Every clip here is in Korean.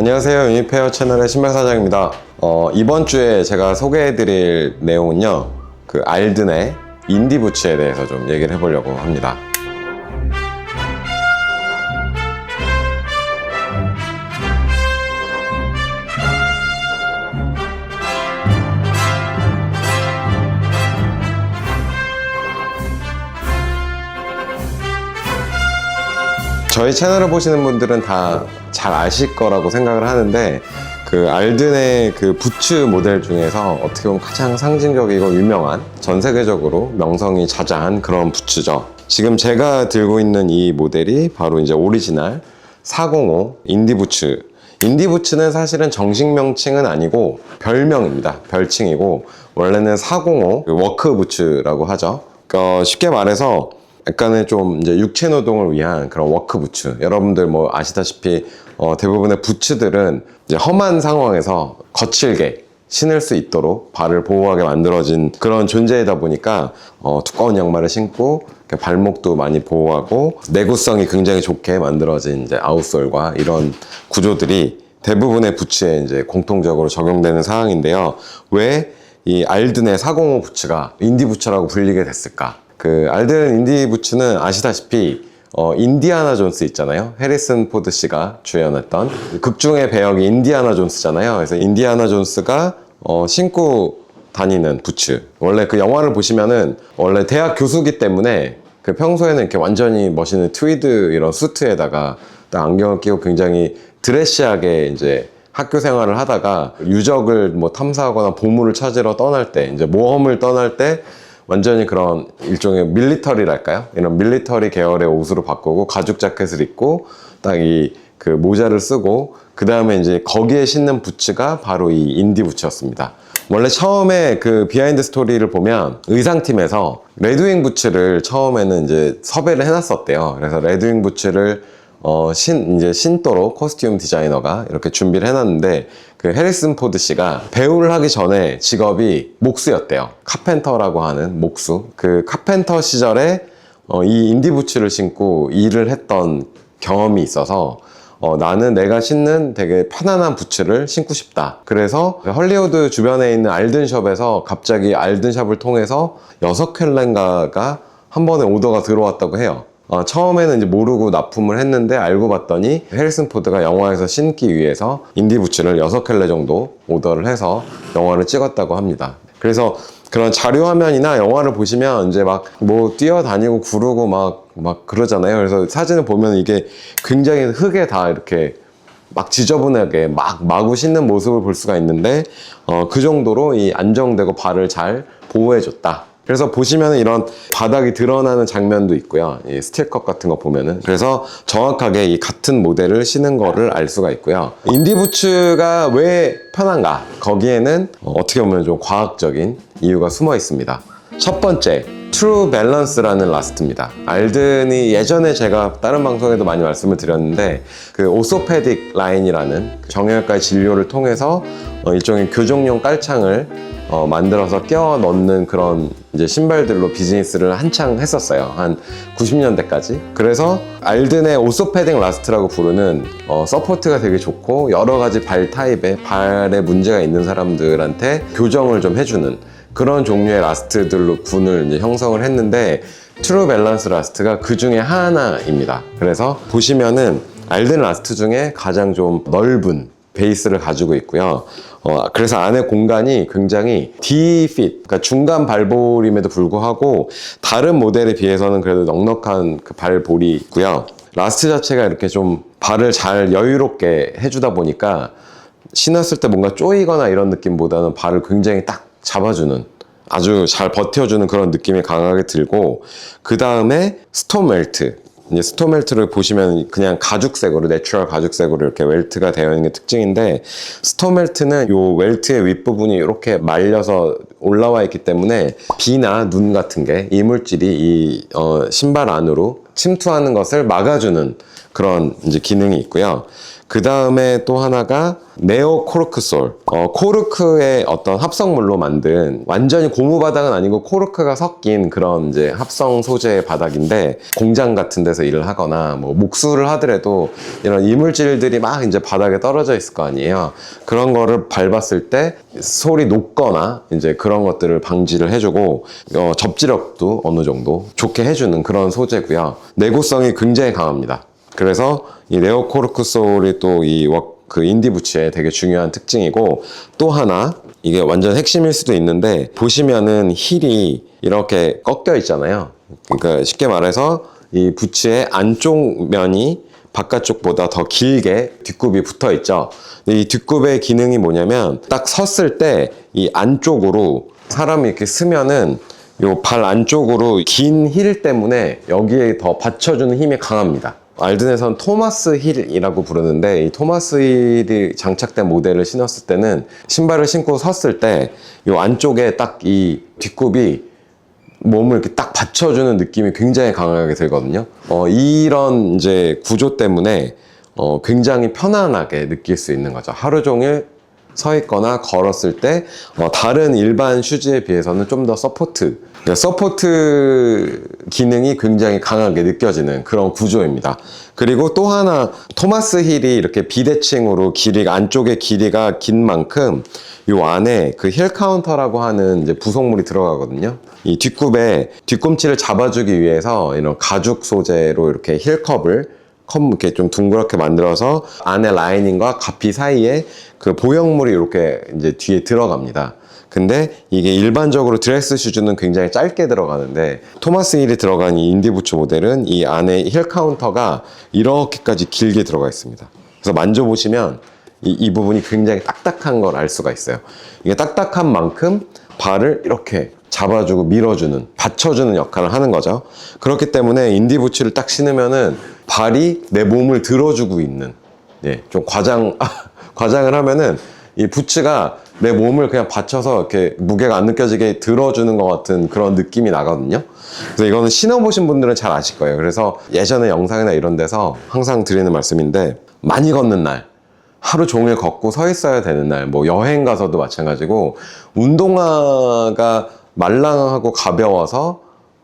안녕하세요. 유니페어 채널의 신발 사장입니다. 어, 이번 주에 제가 소개해드릴 내용은요, 그 알든의 인디 부츠에 대해서 좀 얘기를 해보려고 합니다. 저희 채널을 보시는 분들은 다 잘 아실 거라고 생각을 하는데 그 알든의 그 부츠 모델 중에서 어떻게 보면 가장 상징적이고 유명한 전 세계적으로 명성이 자자한 그런 부츠죠. 지금 제가 들고 있는 이 모델이 바로 이제 오리지널 405 인디 부츠. 인디 부츠는 사실은 정식 명칭은 아니고 별명입니다. 별칭이고 원래는 405 워크 부츠라고 하죠. 어, 쉽게 말해서 약간의 좀 이제 육체 노동을 위한 그런 워크 부츠. 여러분들 뭐 아시다시피 어, 대부분의 부츠들은 이제 험한 상황에서 거칠게 신을 수 있도록 발을 보호하게 만들어진 그런 존재이다 보니까 어, 두꺼운 양말을 신고 발목도 많이 보호하고 내구성이 굉장히 좋게 만들어진 이제 아웃솔과 이런 구조들이 대부분의 부츠에 이제 공통적으로 적용되는 사항인데요. 왜 이 알든의 405 부츠가 인디 부츠라고 불리게 됐을까? 그 알든 인디 부츠는 아시다시피 어, 인디아나 존스 있잖아요. 해리슨 포드 씨가 주연했던 극 중의 배역이 인디아나 존스잖아요. 그래서 인디아나 존스가 어, 신고 다니는 부츠. 원래 그 영화를 보시면은 원래 대학 교수기 때문에 그 평소에는 이렇게 완전히 멋있는 트위드 이런 수트에다가 딱 안경을 끼고 굉장히 드레시하게 이제 학교 생활을 하다가 유적을 뭐 탐사하거나 보물을 찾으러 떠날 때 이제 모험을 떠날 때 완전히 그런 일종의 밀리터리랄까요? 이런 밀리터리 계열의 옷으로 바꾸고 가죽 자켓을 입고 딱 이 그 모자를 쓰고 그 다음에 이제 거기에 신는 부츠가 바로 이 인디 부츠였습니다. 원래 처음에 그 비하인드 스토리를 보면 의상팀에서 레드윙 부츠를 처음에는 이제 섭외를 해놨었대요. 그래서 레드윙 부츠를 어, 신, 이제 신도로 코스튬 디자이너가 이렇게 준비를 해놨는데, 그 해리슨 포드 씨가 배우를 하기 전에 직업이 목수였대요. 카펜터라고 하는 목수. 그 카펜터 시절에 어, 이 인디 부츠를 신고 일을 했던 경험이 있어서 어, 나는 내가 신는 되게 편안한 부츠를 신고 싶다. 그래서 헐리우드 주변에 있는 알든샵에서 갑자기 알든샵을 통해서 여섯 켤레인가가 한 번에 오더가 들어왔다고 해요. 어, 처음에는 이제 모르고 납품을 했는데 알고 봤더니 해리슨 포드가 영화에서 신기 위해서 인디 부츠를 6켤레 정도 오더를 해서 영화를 찍었다고 합니다. 그래서 그런 자료 화면이나 영화를 보시면 이제 막 뭐 뛰어다니고 구르고 막, 막 그러잖아요. 그래서 사진을 보면 이게 굉장히 흙에 다 이렇게 막 지저분하게 막 마구 신는 모습을 볼 수가 있는데 어, 그 정도로 이 안정되고 발을 잘 보호해줬다. 그래서 보시면 이런 바닥이 드러나는 장면도 있고요. 이 스틸컷 같은 거 보면은. 그래서 정확하게 이 같은 모델을 신은 거를 알 수가 있고요. 인디부츠가 왜 편한가? 거기에는 어, 어떻게 보면 좀 과학적인 이유가 숨어 있습니다. 첫 번째, 트루 밸런스라는 라스트입니다. 알든이 예전에 제가 다른 방송에도 많이 말씀을 드렸는데 그 오소페딕 라인이라는 정형외과의 진료를 통해서 어, 일종의 교정용 깔창을 어, 만들어서 껴 넣는 그런 이제 신발들로 비즈니스를 한창 했었어요. 한 90년대까지. 그래서 알든의 오소패딩 라스트라고 부르는 어, 서포트가 되게 좋고 여러 가지 발 타입에 발에 문제가 있는 사람들한테 교정을 좀 해주는 그런 종류의 라스트들로 군을 형성을 했는데 트루 밸런스 라스트가 그 중에 하나입니다. 그래서 보시면은 알든 라스트 중에 가장 좀 넓은 베이스를 가지고 있고요. 어, 그래서 안에 공간이 굉장히 D-fit, 그러니까 중간 발볼임에도 불구하고 다른 모델에 비해서는 그래도 넉넉한 그 발볼이 있고요. 라스트 자체가 이렇게 좀 발을 잘 여유롭게 해주다 보니까 신었을 때 뭔가 쪼이거나 이런 느낌보다는 발을 굉장히 딱 잡아주는 아주 잘 버텨주는 그런 느낌이 강하게 들고 그 다음에 스톰 웰트 이제 스톰 웰트를 보시면 그냥 가죽색으로 내추럴 가죽색으로 이렇게 웰트가 되어 있는 게 특징인데 스톰 웰트는 요 웰트의 윗부분이 이렇게 말려서 올라와 있기 때문에 비나 눈 같은 게 이물질이 이 어, 신발 안으로 침투하는 것을 막아주는 그런 이제 기능이 있고요. 그 다음에 또 하나가 네오 코르크솔. 어, 코르크의 어떤 합성물로 만든 완전히 고무 바닥은 아니고 코르크가 섞인 그런 이제 합성 소재의 바닥인데 공장 같은 데서 일을 하거나 뭐 목수를 하더라도 이런 이물질들이 막 이제 바닥에 떨어져 있을 거 아니에요. 그런 거를 밟았을 때 솔이 녹거나 이제 그런 것들을 방지를 해주고 어, 접지력도 어느 정도 좋게 해주는 그런 소재고요. 내구성이 굉장히 강합니다. 그래서 이 네오코르크 소울이 또이 그 인디 부츠의 되게 중요한 특징이고 또 하나 이게 완전 핵심일 수도 있는데 보시면은 힐이 이렇게 꺾여 있잖아요. 그러니까 쉽게 말해서 이 부츠의 안쪽 면이 바깥쪽보다 더 길게 뒷굽이 붙어 있죠. 이 뒷굽의 기능이 뭐냐면 딱 섰을 때 이 안쪽으로 사람이 이렇게 쓰면은 요 발 안쪽으로 긴 힐 때문에 여기에 더 받쳐주는 힘이 강합니다. 알든에선 토마스 힐이라고 부르는데 이 토마스 힐이 장착된 모델을 신었을 때는 신발을 신고 섰을 때요 안쪽에 딱 이 뒷굽이 몸을 이렇게 딱 받쳐주는 느낌이 굉장히 강하게 들거든요. 어, 이런 이제 구조 때문에 어, 굉장히 편안하게 느낄 수 있는 거죠. 하루 종일 서 있거나 걸었을 때 어, 다른 일반 슈즈에 비해서는 좀 더 서포트, 서포트 기능이 굉장히 강하게 느껴지는 그런 구조입니다. 그리고 또 하나 토마스 힐이 이렇게 비대칭으로 길이 안쪽에 길이가 긴 만큼 요 안에 그 힐 카운터라고 하는 이제 부속물이 들어가거든요. 이 뒷굽에 뒤꿈치를 잡아주기 위해서 이런 가죽 소재로 이렇게 힐컵을 컵 이렇게 좀 둥그렇게 만들어서 안에 라이닝과 가피 사이에 그 보형물이 이렇게 이제 뒤에 들어갑니다. 근데 이게 일반적으로 드레스 슈즈는 굉장히 짧게 들어가는데 토마스 힐이 들어간 이 인디부츠 모델은 이 안에 힐 카운터가 이렇게까지 길게 들어가 있습니다. 그래서 만져보시면 이, 이 부분이 굉장히 딱딱한 걸 알 수가 있어요. 이게 딱딱한 만큼 발을 이렇게 잡아주고 밀어주는, 받쳐주는 역할을 하는 거죠. 그렇기 때문에 인디부츠를 딱 신으면은 발이 내 몸을 들어주고 있는, 예, 좀 과장, 과장을 하면은 이 부츠가 내 몸을 그냥 받쳐서 이렇게 무게가 안 느껴지게 들어주는 것 같은 그런 느낌이 나거든요. 그래서 이거는 신어보신 분들은 잘 아실 거예요. 그래서 예전에 영상이나 이런 데서 항상 드리는 말씀인데 많이 걷는 날, 하루 종일 걷고 서 있어야 되는 날, 뭐 여행 가서도 마찬가지고 운동화가 말랑하고 가벼워서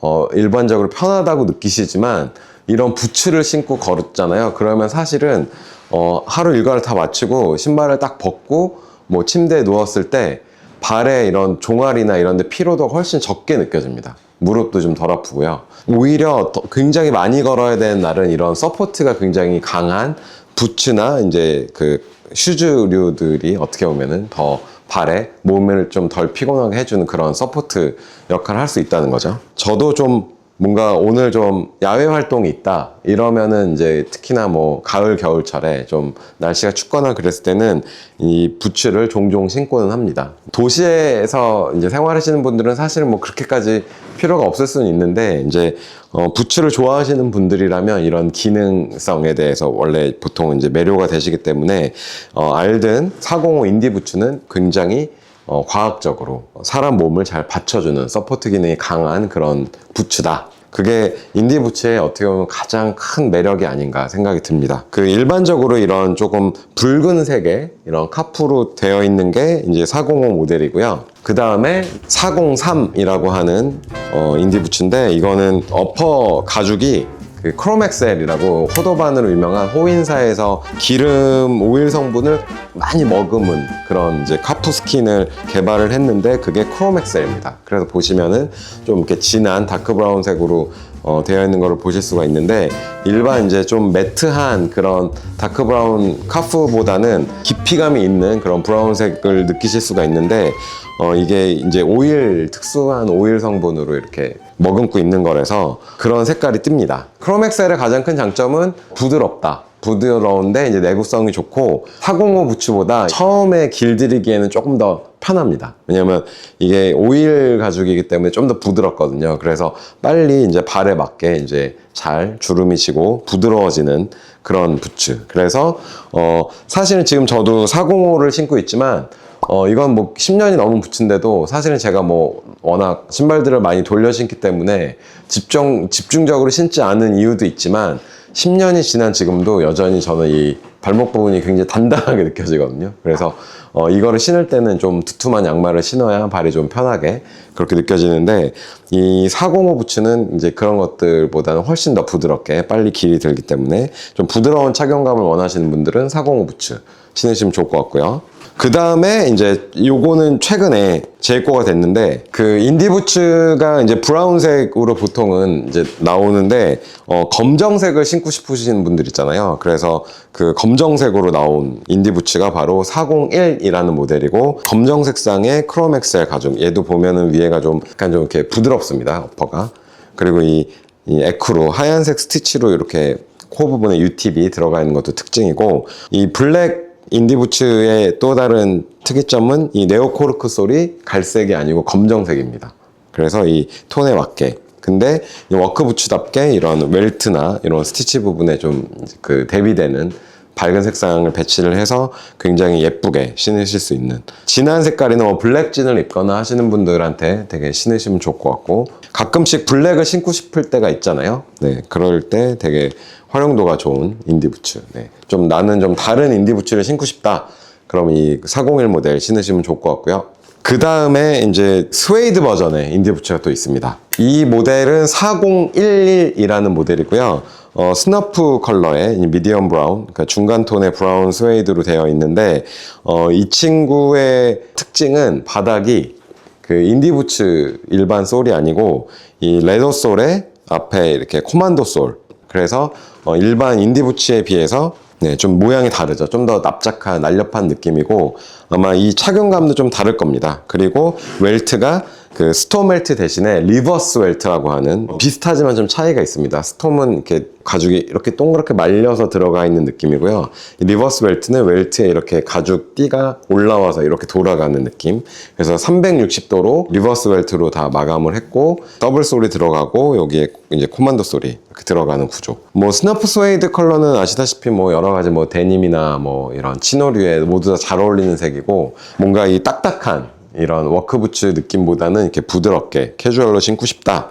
어, 일반적으로 편하다고 느끼시지만 이런 부츠를 신고 걸었잖아요. 그러면 사실은 어, 하루 일과를 다 마치고 신발을 딱 벗고 뭐 침대에 누웠을 때 발에 이런 종아리나 이런 데 피로도가 훨씬 적게 느껴집니다. 무릎도 좀 덜 아프고요. 오히려 더- 굉장히 많이 걸어야 되는 날은 이런 서포트가 굉장히 강한 부츠나 이제 그 슈즈류들이 어떻게 보면은 더 발에 몸을 좀 덜 피곤하게 해주는 그런 서포트 역할을 할 수 있다는 거죠. 저도 좀 뭔가 오늘 좀 야외 활동이 있다 이러면은 이제 특히나 뭐 가을 겨울철에 좀 날씨가 춥거나 그랬을 때는 이 부츠를 종종 신고는 합니다. 도시에서 이제 생활하시는 분들은 사실은 뭐 그렇게까지 필요가 없을 수는 있는데 이제 어, 부츠를 좋아하시는 분들이라면 이런 기능성에 대해서 원래 보통 이제 매료가 되시기 때문에 어, 알든 405 인디 부츠는 굉장히 어, 과학적으로 사람 몸을 잘 받쳐주는 서포트 기능이 강한 그런 부츠다. 그게 인디 부츠의 어떻게 보면 가장 큰 매력이 아닌가 생각이 듭니다. 그 일반적으로 이런 조금 붉은 색의 이런 카프로 되어 있는 게 이제 405 모델이고요. 그 다음에 403이라고 하는 어, 인디 부츠인데 이거는 어퍼 가죽이 그 크롬엑셀이라고 호도반으로 유명한 호인사에서 기름 오일 성분을 많이 머금은 그런 이제 카프 스킨을 개발을 했는데 그게 크롬엑셀입니다. 그래서 보시면은 좀 이렇게 진한 다크 브라운색으로 어, 되어 있는 것을 보실 수가 있는데 일반 이제 좀 매트한 그런 다크 브라운 카프보다는 깊이감이 있는 그런 브라운색을 느끼실 수가 있는데 어, 이게 이제 오일, 특수한 오일 성분으로 이렇게 머금고 있는 거라서 그런 색깔이 뜹니다. 크롬엑셀의 가장 큰 장점은 부드럽다. 부드러운데 이제 내구성이 좋고 405 부츠보다 처음에 길들이기에는 조금 더 편합니다. 왜냐면 이게 오일 가죽이기 때문에 좀 더 부드럽거든요. 그래서 빨리 이제 발에 맞게 이제 잘 주름이 지고 부드러워지는 그런 부츠. 그래서 어 사실은 지금 저도 405를 신고 있지만 어, 이건 뭐 10년이 넘은 부츠인데도 사실은 제가 뭐 워낙 신발들을 많이 돌려 신기 때문에 집중, 집중적으로 신지 않은 이유도 있지만 10년이 지난 지금도 여전히 저는 이 발목 부분이 굉장히 단단하게 느껴지거든요. 그래서 어, 이거를 신을 때는 좀 두툼한 양말을 신어야 발이 좀 편하게 그렇게 느껴지는데 이 405 부츠는 이제 그런 것들보다는 훨씬 더 부드럽게 빨리 길이 들기 때문에 좀 부드러운 착용감을 원하시는 분들은 405 부츠 신으시면 좋을 것 같고요. 그 다음에 이제 요거는 최근에 재입고가 됐는데 그 인디부츠가 이제 브라운색으로 보통은 이제 나오는데 어 검정색을 신고 싶으신 분들 있잖아요. 그래서 그 검정색으로 나온 인디부츠가 바로 401 이라는 모델이고 검정 색상의 크롬 엑셀 가죽. 얘도 보면은 위에가 좀 약간 좀 이렇게 부드럽습니다. 어퍼가. 그리고 이, 이 에크로 하얀색 스티치로 이렇게 코 부분에 UTV 들어가 있는 것도 특징이고 이 블랙 인디부츠의 또 다른 특이점은 이 네오코르크 솔이 갈색이 아니고 검정색입니다. 그래서 이 톤에 맞게. 근데 이 워크부츠답게 이런 웰트나 이런 스티치 부분에 좀 그 대비되는 밝은 색상을 배치를 해서 굉장히 예쁘게 신으실 수 있는 진한 색깔이나 뭐 블랙진을 입거나 하시는 분들한테 되게 신으시면 좋을 것 같고 가끔씩 블랙을 신고 싶을 때가 있잖아요. 네, 그럴 때 되게 활용도가 좋은 인디부츠. 네, 좀 나는 좀 다른 인디부츠를 신고 싶다. 그럼 이401 모델 신으시면 좋을 것 같고요. 그 다음에 이제 스웨이드 버전의 인디부츠가 또 있습니다. 이 모델은 4011이라는 모델이고요. 어, 스너프 컬러의 이 미디엄 브라운, 그러니까 중간 톤의 브라운 스웨이드로 되어 있는데, 어, 이 친구의 특징은 바닥이 그 인디부츠 일반 솔이 아니고, 이 레더 솔에 앞에 이렇게 코만도 솔. 그래서 어, 일반 인디부츠에 비해서 네, 좀 모양이 다르죠. 좀 더 납작한, 날렵한 느낌이고, 아마 이 착용감도 좀 다를 겁니다. 그리고 웰트가 그 스톰 웰트 대신에 리버스 웰트라고 하는 비슷하지만 좀 차이가 있습니다. 스톰은 이렇게 가죽이 이렇게 동그랗게 말려서 들어가 있는 느낌이고요. 이 리버스 웰트는 웰트에 이렇게 가죽 띠가 올라와서 이렇게 돌아가는 느낌. 그래서 360도로 리버스 웰트로 다 마감을 했고 더블 솔이 들어가고 여기에 이제 코만도 솔이 이렇게 들어가는 구조. 뭐 스너프 스웨이드 컬러는 아시다시피 뭐 여러 가지 뭐 데님이나 뭐 이런 치노류에 모두 다 잘 어울리는 색이고 뭔가 이 딱딱한 이런 워크부츠 느낌보다는 이렇게 부드럽게 캐주얼로 신고 싶다.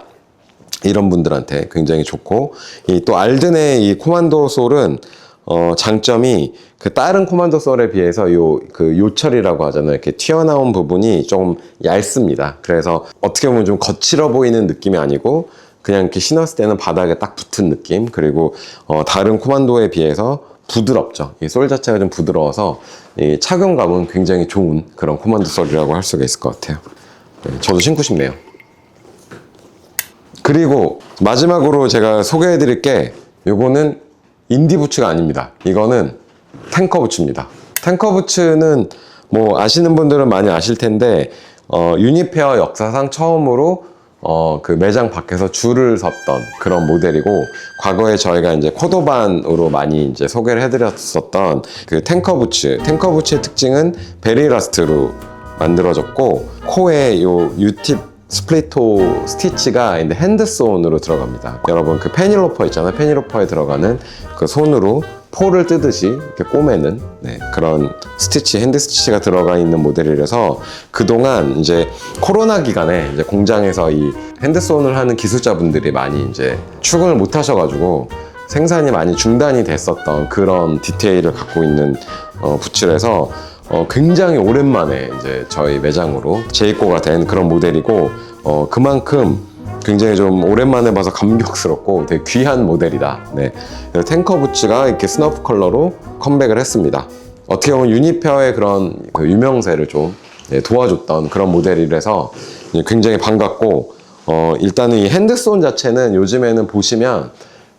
이런 분들한테 굉장히 좋고 이 또 알든의 이 코만도 솔은 어 장점이 그 다른 코만도 솔에 비해서 요 그 요철이라고 하잖아요. 이렇게 튀어나온 부분이 좀 얇습니다. 그래서 어떻게 보면 좀 거칠어 보이는 느낌이 아니고 그냥 이렇게 신었을 때는 바닥에 딱 붙은 느낌 그리고 어 다른 코만도에 비해서 부드럽죠. 이 솔 자체가 좀 부드러워서 이 착용감은 굉장히 좋은 그런 코만도 솔이라고 할 수가 있을 것 같아요. 네, 저도 신고 싶네요. 그리고 마지막으로 제가 소개해 드릴 게 요거는 인디 부츠가 아닙니다. 이거는 탱커 부츠입니다. 탱커 부츠는 뭐 아시는 분들은 많이 아실 텐데 어, 유니페어 역사상 처음으로 어, 그 매장 밖에서 줄을 섰던 그런 모델이고 과거에 저희가 이제 코도반으로 많이 이제 소개를 해드렸었던 그 탱커 부츠 탱커 부츠의 특징은 베리라스트로 만들어졌고 코에 요 유팁 스플리토 스티치가 핸드손으로 들어갑니다. 여러분 그 페니로퍼 있잖아요. 페니로퍼에 들어가는 그 손으로 포를 뜨듯이 이렇게 꼬매는 네, 그런 스티치, 핸드 스티치가 들어가 있는 모델이라서 그동안 이제 코로나 기간에 이제 공장에서 이 핸드손을 하는 기술자분들이 많이 이제 출근을 못 하셔가지고 생산이 많이 중단이 됐었던 그런 디테일을 갖고 있는 어, 부츠라서 어, 굉장히 오랜만에 이제 저희 매장으로 재입고가 된 그런 모델이고 어, 그만큼 굉장히 좀 오랜만에 봐서 감격스럽고 되게 귀한 모델이다. 네. 탱커 부츠가 이렇게 스너프 컬러로 컴백을 했습니다. 어떻게 보면 유니페어의 그런 그 유명세를 좀 네, 도와줬던 그런 모델이라서 굉장히 반갑고 어, 일단은 이 핸드손 자체는 요즘에는 보시면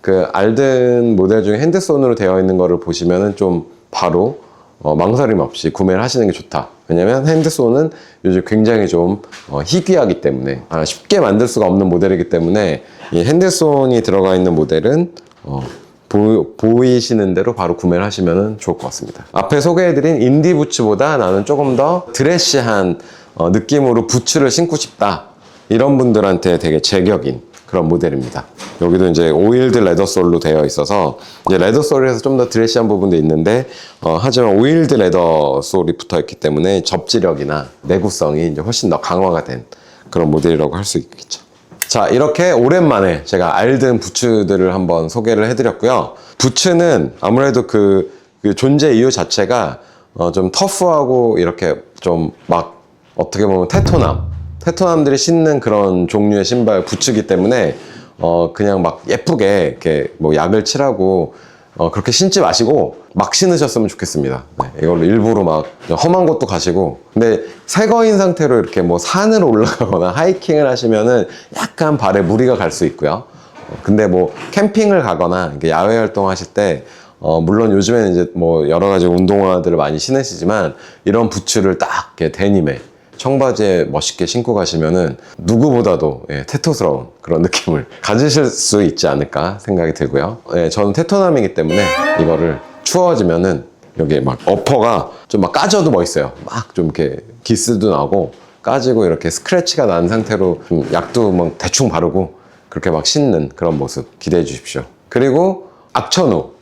그 알든 모델 중에 핸드손으로 되어 있는 거를 보시면은 좀 바로 어, 망설임 없이 구매를 하시는 게 좋다. 왜냐면 핸드손은 요즘 굉장히 좀 어, 희귀하기 때문에 아, 쉽게 만들 수가 없는 모델이기 때문에 이 핸드손이 들어가 있는 모델은 어, 보, 보이시는 대로 바로 구매를 하시면 좋을 것 같습니다. 앞에 소개해드린 인디 부츠보다 나는 조금 더 드레시한 어, 느낌으로 부츠를 신고 싶다. 이런 분들한테 되게 제격인 그런 모델입니다. 여기도 이제 오일드 레더솔로 되어 있어서 이제 레더솔에서 좀 더 드레시한 부분도 있는데 어, 하지만 오일드 레더솔이 붙어 있기 때문에 접지력이나 내구성이 이제 훨씬 더 강화가 된 그런 모델이라고 할 수 있겠죠. 자, 이렇게 오랜만에 제가 알든 부츠들을 한번 소개를 해드렸고요. 부츠는 아무래도 그 그 존재 이유 자체가 어, 좀 터프하고 이렇게 좀 막 어떻게 보면 테토남, 테토남들이 신는 그런 종류의 신발 부츠기 때문에 어, 그냥 막 예쁘게 이렇게 뭐 약을 칠하고 어, 그렇게 신지 마시고 막 신으셨으면 좋겠습니다. 네, 이걸로 일부러 막 험한 곳도 가시고. 근데 새 거인 상태로 이렇게 뭐 산을 올라가거나 하이킹을 하시면은 약간 발에 무리가 갈 수 있고요. 어, 근데 뭐 캠핑을 가거나 야외 활동하실 때 어, 물론 요즘에는 이제 뭐 여러 가지 운동화들을 많이 신으시지만 이런 부츠를 딱 이렇게 데님에 청바지에 멋있게 신고 가시면은 누구보다도 예, 테토스러운 그런 느낌을 가지실 수 있지 않을까 생각이 들고요. 예, 저는 테토남이기 때문에 이거를 추워지면은 여기 막 어퍼가 좀 막 까져도 멋있어요. 막 좀 이렇게 기스도 나고 까지고 이렇게 스크래치가 난 상태로 좀 약도 막 대충 바르고 그렇게 막 신는 그런 모습 기대해 주십시오. 그리고 악천후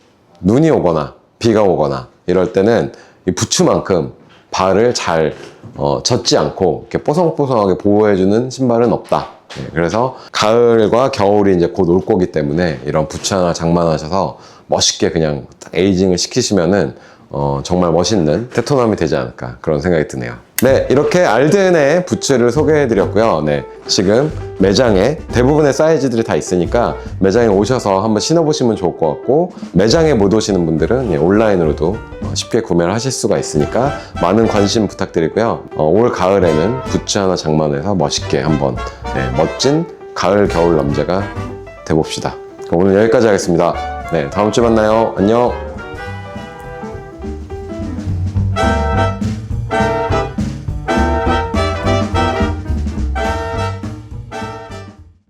눈이 오거나 비가 오거나 이럴 때는 이 부츠만큼 발을 잘 어, 젖지 않고 이렇게 뽀송뽀송하게 보호해주는 신발은 없다. 예, 그래서 가을과 겨울이 이제 곧 올 거기 때문에 이런 부츠 하나 장만하셔서 멋있게 그냥 딱 에이징을 시키시면은 어, 정말 멋있는 테토남이 되지 않을까 그런 생각이 드네요. 네, 이렇게 알든의 부츠를 소개해드렸고요. 네, 지금 매장에 대부분의 사이즈들이 다 있으니까 매장에 오셔서 한번 신어보시면 좋을 것 같고 매장에 못 오시는 분들은 예, 온라인으로도 어, 쉽게 구매를 하실 수가 있으니까 많은 관심 부탁드리고요. 어, 올 가을에는 부츠 하나 장만해서 멋있게 한번 네, 멋진 가을 겨울 남자가 돼봅시다. 오늘 여기까지 하겠습니다. 네, 다음 주에 만나요. 안녕.